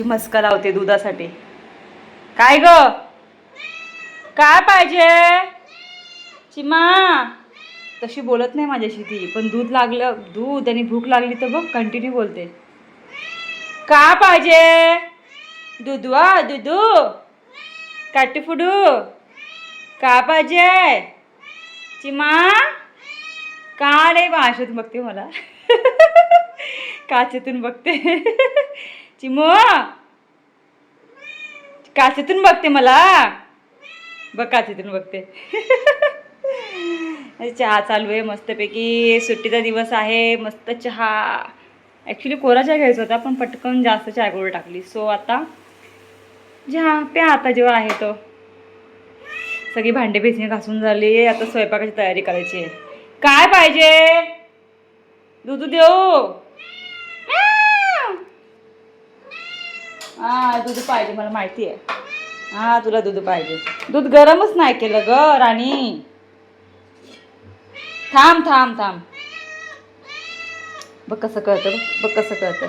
कशी मस्का लावते दुधासाठी. काय ग? काय पाहिजे? चिमा? तशी बोलत नाही माझ्याशी ती पण दूध लागलं दूध आणि भूक लागली तर बघ कंटिन्यू बोलते. का पाहिजे? दुधवा दुधू. काटी फुडू. का पाहिजे? चिमा? का रे भाषेत बघते मला? काचेतून बघते. चिमो? काचेतून बघते मला. बघ काचेतून बघते. चहा चालू आहे मस्तपैकी. सुट्टीचा दिवस आहे. मस्त चहा. ॲक्च्युली कोरा चहा घ्यायचा होता पण पटकन जास्त चहा गोळ टाकली. सो आता चहा प्या आता जेव्हा आहे तो. सगळी भांडे बेसिंग घासून झाली. आता स्वयंपाकाची तयारी करायची आहे. काय पाहिजे? दूध देऊ. हा दूध पाहिजे मला माहिती आहे. हा तुला दूध पाहिजे. दूध गरमच नाही केलं ग राणी. थांब थांब थांब. बघ कसं कळतं बघ बघ कसं कळतं.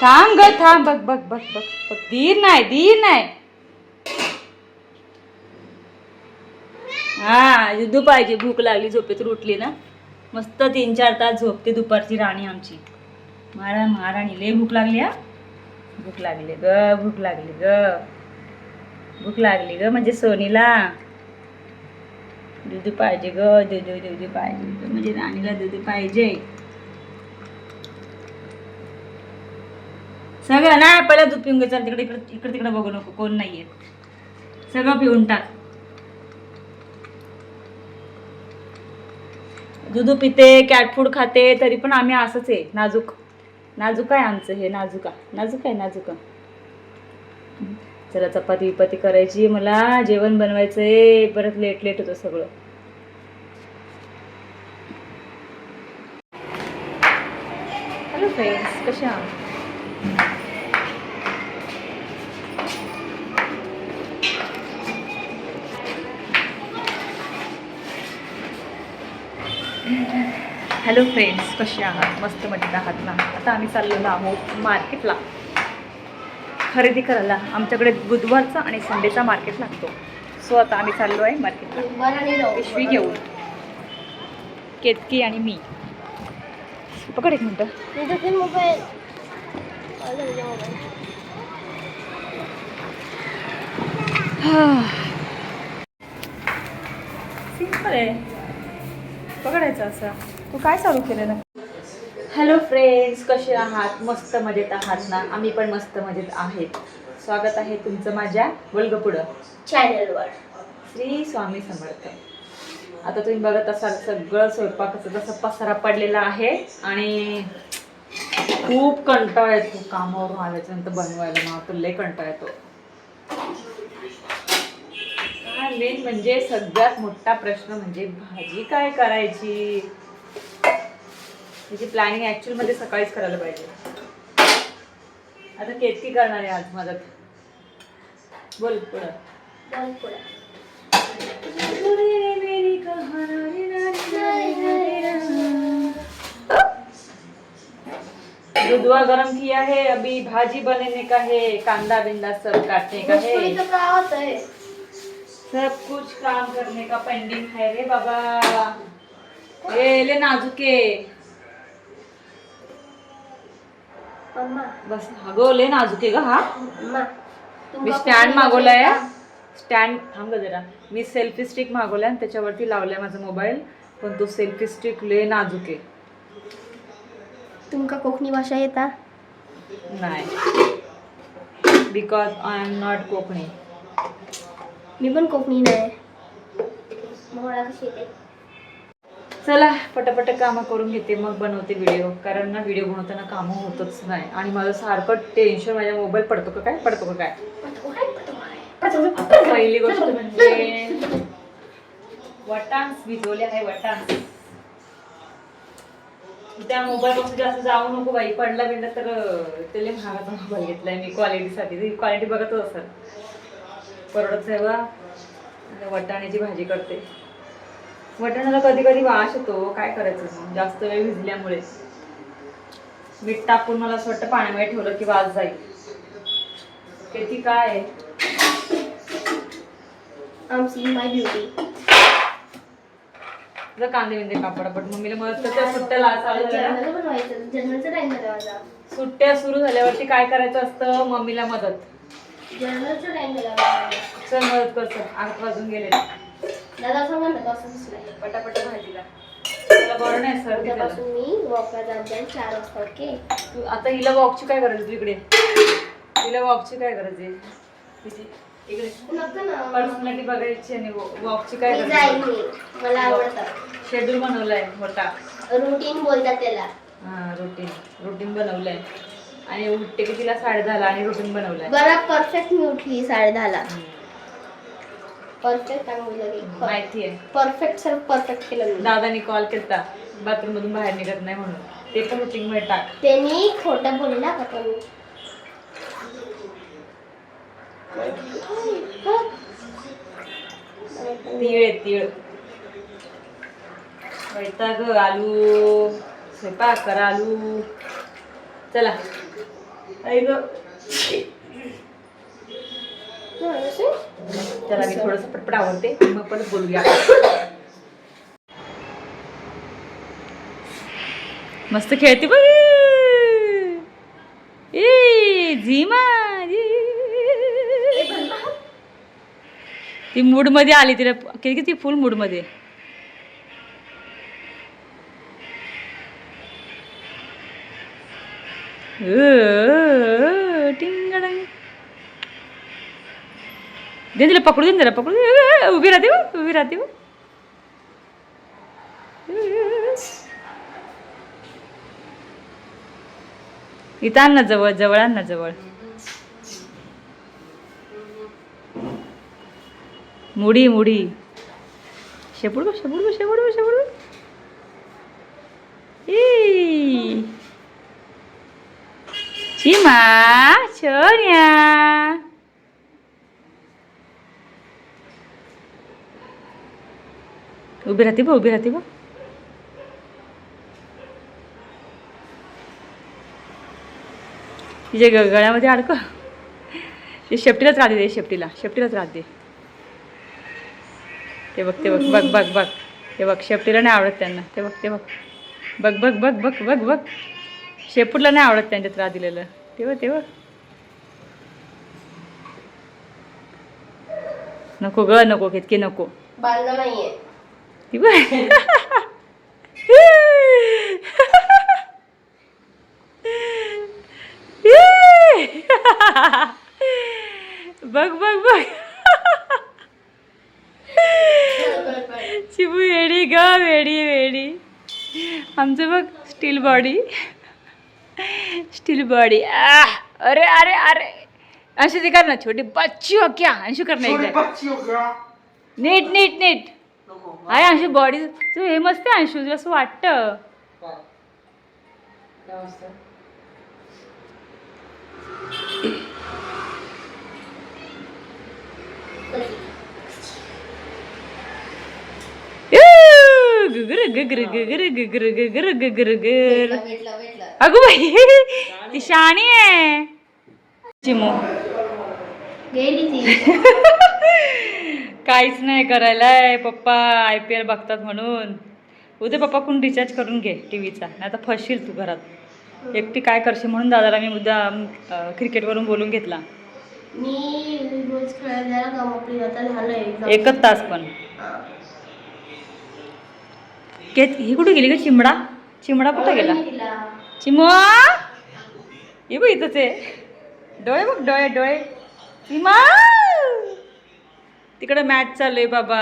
थांब ग थांब बघ बघ बघ बघ. बघ धीर नाही धीर नाही. हा दूध पाहिजे भूक लागली झोपेतून उठली ना. मस्त तीन चार तास झोपते दुपारची राणी आमची. महारा महाराणी लय भूक लागली हा. भूक लागली ग भूक लागली ग. भूक लागली ग म्हणजे सोनीला. दूध पाहिजे ग दूध दूध पाहिजे. म्हणजे राणीला दूध पाहिजे. सगळं ना पहिला दूध पिऊन घ्यायचं तिकडे इकडे इकडे तिकडे बघू नको कोण नाहीये. सगळं पिऊन टाक. दूध पिते कॅट फूड खाते तरी पण आम्ही असंच आहे नाजूक. नाजूक आहे आमचं हे नाजूका नाजूक आहे नाजूका चला चपाती विपाती करायची मला. जेवण बनवायचंय परत लेट लेट होतं सगळं. हॅलो फ्रेंड्स कसे आहात? हॅलो फ्रेंड्स कसे आहात? मस्त मजेत आहात ना? आता आम्ही चाललेलो आहोत मार्केटला. खरेदी करायला. आमच्याकडे बुधवारचा आणि संडेचा मार्केट लागतो. सो आता आम्ही चाललो आहे मार्केटला. पिशवी घेऊन. केतकी आणि मी. पकड एक मिनटं. मोबाईल सिंपल आहे. पकडायचं असं. तू काय चालू केलेलं हॅलो फ्रेंड्स कसे आहात? मस्त मजेत आहात ना? आम्ही पण मस्त मजेत आहेत. स्वागत आहे तुमचं माझ्या पुढं चॅनलवर श्री स्वामी समर्थ. आता तुम्ही बघत असाल सगळं स्वयंपाकाचं जसं पसारा पडलेला आहे आणि खूप कंटाळा येतो. कामावरून आल्याच्यानंतर बनवायला ना तर लय कंटाळा येतो. मेन म्हणजे सगळ्यात मोठा प्रश्न म्हणजे भाजी काय करायची? त्याची प्लॅनिंग ऍक्च्युअलमध्ये सकाळीच करायला पाहिजे. आता केतकी करणार आहे आज मदत बोल पुढं. बोल पुढं. दूधवा गरम किया है अभी भाजी बनाने का है कांदा बिंदा सब काटने का है. काय होतंय सब कुछ काम करने का पेंडिंग है रे बाबा. ए ले नाजुके. बस अगं ले नाजुके ग हा. मी स्टँड मागवलाय. स्टँड थांब जरा. मी सेल्फी स्टिक मागवलाय आणि त्याच्यावरती लावलाय माझा मोबाईल पण तो सेल्फी स्टिक ले नाजुके तुमका कोकणी भाषा येता? नाही. Because I am not Konkani. मी पण कोकणी नाही. चला पटापट कामं करून घेते मग बनवते व्हिडिओ कारण ना व्हिडिओ बनवताना कामं होतच नाही. आणि माझं सारखं टेन्शन माझ्या मोबाईल पडतो का काय? पडतो का काय? आता पहिली गोष्ट म्हणजे वटांस भिजवले आहे वटांस त्या मोबाईल पासून जास्त जाऊ नको बाई. पडला बिडला तर त्याला महागाचा मोबाईल घेतलाय मी क्वालिटीसाठी क्वालिटी बघतच असत परवडत आहे बा. आणि वटाण्याची भाजी करते. वटाण्याला कधी कधी वास येतो काय करायचं मग? जास्त वेळ भिजल्यामुळे. मीठ टाकून मला असं वाटतं पाण्यामध्ये ठेवलं की वास जाईल. किती काय आहे? जर कांदे बिंदे कापड पण मम्मीला मदत करते सुट्ट्या ला- चालू सुट्ट्या सुरू झाल्यावरती काय करायचं असतं? मम्मीला मदत. चल मदत कर चल. आठ वाजून गेले दादा सांगा ना कसं दिसलाय पटापट भाजीला बरं नाही झालं. उद्यापासून मी वॉकला जात जाईल चार वाजता ओके तू आता हिला वॉकची काय गरज आहे इकडे? हिला वॉकची काय गरज आहे? तिची इकडे. नको ना. पर्सनॅलिटी बघायची आणि वॉकची काय मी गरज जाईन आहे? मी. मला आवडतं. शेड्यूल बनवलाय मोठा. रुटीन बोलतात त्याला. हा रुटीन रुटीन बनवलंय. आणि उठते की तिला साडे दहाला आणि रुटीन बनवलंय. बरं परफेक्ट मी उठली साडे दहाला. परफेक्ट माहिती आहे. परफेक्ट सर परफेक्ट केलं मी. दादानी कॉल केला बाथरूम मधून बाहेर निघत नाही म्हणून. ते पण रुटीन मध्ये टाक. त्यांनी खोटं बोलला का पण तीळ आहे तीळ. वैताग आलू. स्वयंपाक करा आलू. चला. ऐक चला मी थोडस पटपट आवडते. मग परत बोलूया. मस्त खेळते बघ. ए झीमा ती मूडमध्ये आली तिला किती किती फुल मूडमध्ये दे तिला पकडू दे ना तिला पकडू दे उभी राहते उभी राहते इथं आण ना जवळ जवळ आण ना जवळ. मुडी मुडी. शेपूड बघ शेपूड बघ शेपूड बघ शेपूड बघ. चिमा छोन्या. उभी राहते बघ उभी राहते बघ तिच्या ग- गळ्यामध्ये अडक. ते शेपटीलाच राहते दे शेपटीला. शेपटीलाच राहते. ते बघ ते बघ बघ बघ बघ. ते बघ शेपटीला नाही आवडत त्यांना. ते बघ ते बघ. बघ बघ बघ बघ बघ बघ. शेपूटला नाही आवडत त्यांच्यात राह दिलेलं. ते बघ ते बघ. नको ग नको कितके नको. बांधलं नाहीये. ती बघ बघ बघ बघ शिबू वेडी ग वेडी वेडी आमचं बघ स्टील बॉडी स्टील बॉडी अरे अरे अरे अंशू ती कर ना छोटी बच्ची हो क्या अंशू कर ना एकदा नीट नीट नीट आहे अंशू बॉडी तू हे मस्त आहे अंशू तुला असं वाटतं. गुगर गुगर गुगर गुगर गुगर गुगर गुगर भेटलं भेटलं अगो बाई ती शाणी आहे. चिमू गेली ती. काहीच नाही करायलाय पप्पा आय पी एल बघतात म्हणून. उद्या पप्पा कोण रिचार्ज करून घे टी व्हीचा नाही आता फसशील तू घरात. एकटी काय करशील म्हणून दादाला मी उद्या क्रिकेटवरून बोलून घेतला. मी रोज खेळायला एकच तास पण. के ही कुठे गेली का चिमडा? चिमडा कुठे गेला. चिमो? ये बघ इथंच आहे. डोळे बघ डोळे डोळे. चिमा? तिकडे मॅच चालू आहे बाबा.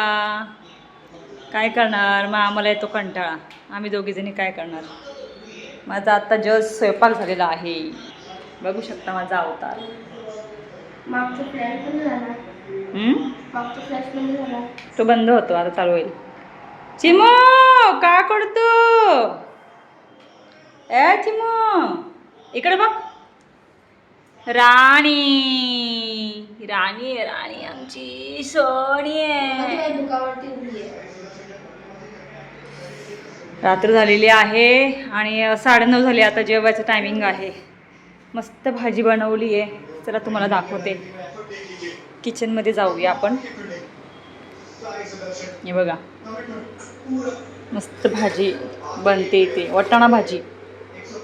काय करणार? मग आम्हाला येतो कंटाळा. आम्ही दोघीजणी काय करणार? माझा आत्ता जस्ट स्वयंपाक झालेला आहे. बघू शकता माझा अवतार. तो बंद होतो आता चालू होईल. चिमो का करतो? ए चिमो. इकडे बघ. राणी. राणी आहे राणी आमची. सोनी आहे. रात्र झालेली आहे आणि साडेनऊ झाली आता जेवायचं टायमिंग आहे. मस्त भाजी बनवली आहे. चला तुम्हाला दाखवते. किचनमध्ये जाऊया आपण. हे बघा. मस्त भाजी बनते इथे. वटाणा भाजी.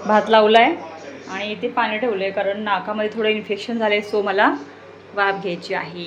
भात लावला आहे आणि इथे पाणी ठेवलं आहे कारण नाकामध्ये थोडं इन्फेक्शन झालं आहे सो मला वाफ घ्यायची आहे.